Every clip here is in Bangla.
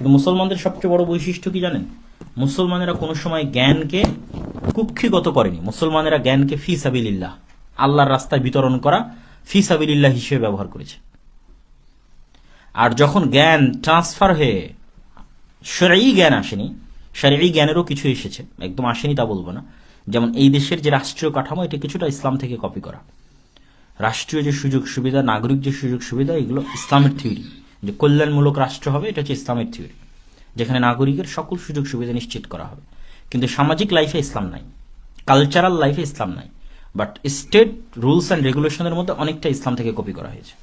কিন্তু মুসলমানদের সবচেয়ে বড় বৈশিষ্ট্য কি জানেন? মুসলমানেরা কোনো সময় জ্ঞানকে কুক্ষিগত করেনি। মুসলমানেরা জ্ঞানকে ফি সাবিলিল্লাহ, আল্লাহর রাস্তায় বিতরণ করা ফি সাবিলিল্লাহ হিসেবে ব্যবহার করেছে। আর যখন জ্ঞান ট্রান্সফার হয়ে শরঈ জ্ঞান আসেনি শরঈ জ্ঞানেরও কিছু এসেছে, একদম আসেনি তা বলব না। যেমন এই দেশের যে রাষ্ট্রীয় কাঠামো, এটা কিছুটা ইসলাম থেকে কপি করা। রাষ্ট্রীয় যে সুযোগ সুবিধা, নাগরিক যে সুযোগ সুবিধা, এগুলো ইসলামের থিওরি যে কল্যাণমূলক রাষ্ট্র হবে, এটা হচ্ছে ইসলামের থিওরি যেখানে নাগরিকের সকল সুযোগ সুবিধা নিশ্চিত করা হবে। কিন্তু সামাজিক লাইফে ইসলাম নাই কালচারাল লাইফে ইসলাম নাই বাট স্টেট রুলস অ্যান্ড রেগুলেশনের মধ্যে অনেকটা ইসলাম থেকে কপি করা হয়েছে।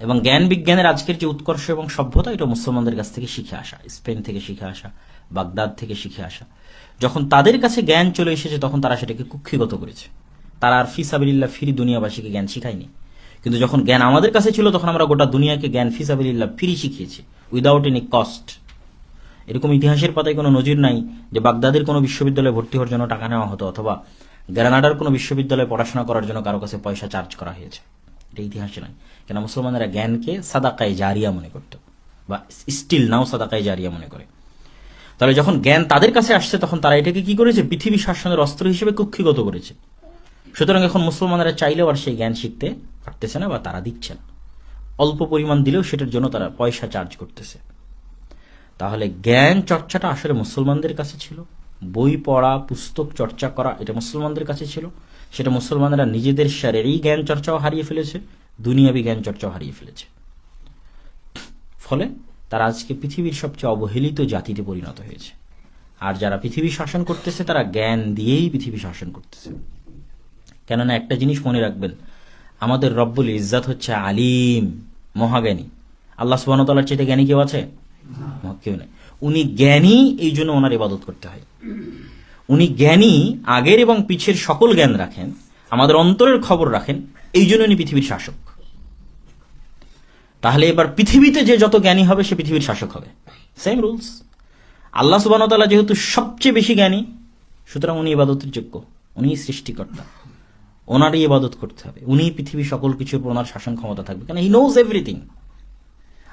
এবং জ্ঞান বিজ্ঞানের আজকের যে উৎকর্ষ এবং সভ্যতা, এটা মুসলমানদের কাছ থেকে শিখে আসা, স্পেন থেকে শিখে আসা, বাগদাদ থেকে শিখে আসা। যখন তাদের কাছে জ্ঞান চলে এসেছে, তখন তারা সেটাকে কুক্ষিগত করেছে। তারা আর ফিসাবিল্লাহ ফিরি দুনিয়াবাসীকে জ্ঞান শিখায়নি। কিন্তু যখন জ্ঞান আমাদের কাছে ছিল, তখন আমরা গোটা দুনিয়াকে জ্ঞান ফিসাবিল্লাহ ফ্রি শিখিয়েছি উইদাউট এনি কস্ট এরকম ইতিহাসের পাতায় কোনো নজির নাই যে বাগদাদের কোনো বিশ্ববিদ্যালয়ে ভর্তি হওয়ার জন্য টাকা নেওয়া হতো, অথবা গ্রানাডার কোনো বিশ্ববিদ্যালয়ে পড়াশোনা করার জন্য কারও কাছে পয়সা চার্জ করা হয়েছে। এটা ইতিহাসে নাই। কেন মুসলমানেরা জ্ঞানকে সাদাকায় জারিয়া মনে করত, বা স্টিল নাও সাদাকায় জারিয়া মনে করে। তাহলে যখন জ্ঞান তাদের কাছে আসছে, তখন তারা এটাকে কি করেছে? পৃথিবী শাসনের অস্ত্র হিসেবে কুক্ষিগত করেছে। সুতরাং এখন মুসলমানেরা চাইলেও আর সেই জ্ঞান শিখতে পারতেছে না বা তারা দিচ্ছে না। অল্প পরিমাণ দিলেও সেটার জন্য তারা পয়সা চার্জ করতেছে। তাহলে জ্ঞান চর্চাটা আসলে মুসলমানদের কাছে ছিল, বই পড়া, পুস্তক চর্চা করা এটা মুসলমানদের কাছে ছিল, সেটা মুসলমানেরা নিজেদের শারীরিক জ্ঞান চর্চাও হারিয়ে ফেলেছে, দুনিয়াবি জ্ঞান চর্চাও হারিয়ে ফেলেছে। ফলে তারা আজকে পৃথিবীর সবচেয়ে অবহেলিত জাতিতে পরিণত হয়েছে। আর যারা পৃথিবী শাসন করতেছে তারা জ্ঞান দিয়েই পৃথিবী শাসন করতেছে। কেননা একটা জিনিস মনে রাখবেন, আমাদের রব্বুল ইজ্জাত হচ্ছে আলিম, মহাজ্ঞানী। আল্লাহ সুবাহতাল্লার চেয়ে জ্ঞানী কেউ আছে? কেউ নেই। উনি জ্ঞানী, এই জন্য ওনার ইবাদত করতে হয়। উনি জ্ঞানী, আগের এবং পিছের সকল জ্ঞান রাখেন, আমাদের অন্তরের খবর রাখেন, এই জন্য উনি পৃথিবীর শাসক। তাহলে এবার পৃথিবীতে যে যত জ্ঞানী হবে, সে পৃথিবীর শাসক হবে। সেম রুলস আল্লাহ সুবাহতাল্লাহ যেহেতু সবচেয়ে বেশি জ্ঞানী, সুতরাং উনি ইবাদতের যোগ্য উনি সৃষ্টিকর্তা। ওনারই ইবাদত করতে হবে। উনি পৃথিবীর সকল কিছুর উপর ওনার শাসন ক্ষমতা থাকবে। কারণ হি নোজ এভরিথিং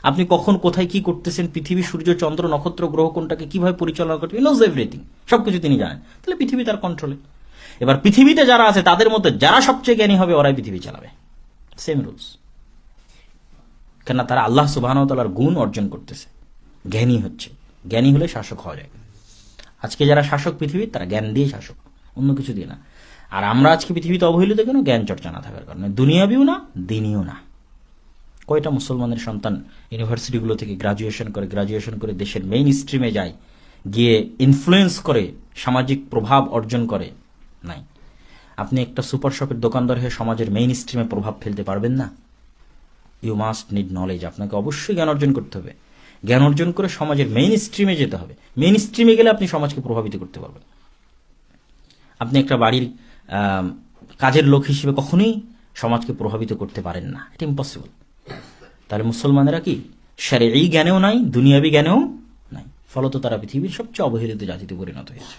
আপনি কখন, কোথায় কি করতেছেন, পৃথিবী, সূর্য, চন্দ্র, নক্ষত্র, গ্রহ কোনটাকে কীভাবে পরিচালনা করতে নোজ এভরিথিং সবকিছু তিনি জানেন। তাহলে পৃথিবী তার কন্ট্রোলে এবার পৃথিবীতে যারা আছে, তাদের মধ্যে যারা সবচেয়ে জ্ঞানী হবে, ওরাই পৃথিবী চালাবে। সেম রুলস কেননা তারা আল্লাহ সুবাহতালার গুণ অর্জন করতেছে। জ্ঞানী হচ্ছে। জ্ঞানী হলে শাসক হওয়া যায়। আজকে যারা শাসক পৃথিবী তারা জ্ঞান দিয়ে শাসক। অন্য কিছু দিয়ে না। আর আমরা আজকে পৃথিবীতে অবহেলিত কেন? জ্ঞান চর্চা না থাকার কারণে। দুনিয়াবিও না দিনীয় না। কয়টা মুসলমানের সন্তান ইউনিভার্সিটিগুলো থেকে গ্রাজুয়েশন করে গ্রাজুয়েশন করে দেশের মেইন স্ট্রিমে যায়, গিয়ে ইনফ্লুয়েন্স করে, সামাজিক প্রভাব অর্জন করে? নাই। আপনি একটা সুপার শপের দোকানদার হয়ে সমাজের মেইন স্ট্রিমে প্রভাব ফেলতে পারবেন না। ইউ মাস্ট নিড নলেজ আপনাকে অবশ্যই জ্ঞান অর্জন করতে হবে। জ্ঞান অর্জন করে সমাজের মেইন স্ট্রিমে যেতে হবে। মেইন স্ট্রিমে গেলে আপনি সমাজকে প্রভাবিত করতে পারবেন। আপনি একটা বাড়ির কাজের লোক হিসেবে কখনোই সমাজকে প্রভাবিত করতে পারেন না। এটা ইম্পসিবল তাহলে মুসলমানেরা কি এই জ্ঞানেও নাই, দুনিয়াবি জ্ঞানেও নাই? ফলত তারা পৃথিবীর সবচেয়ে অবহেলিত জাতিতে পরিণত হয়েছে।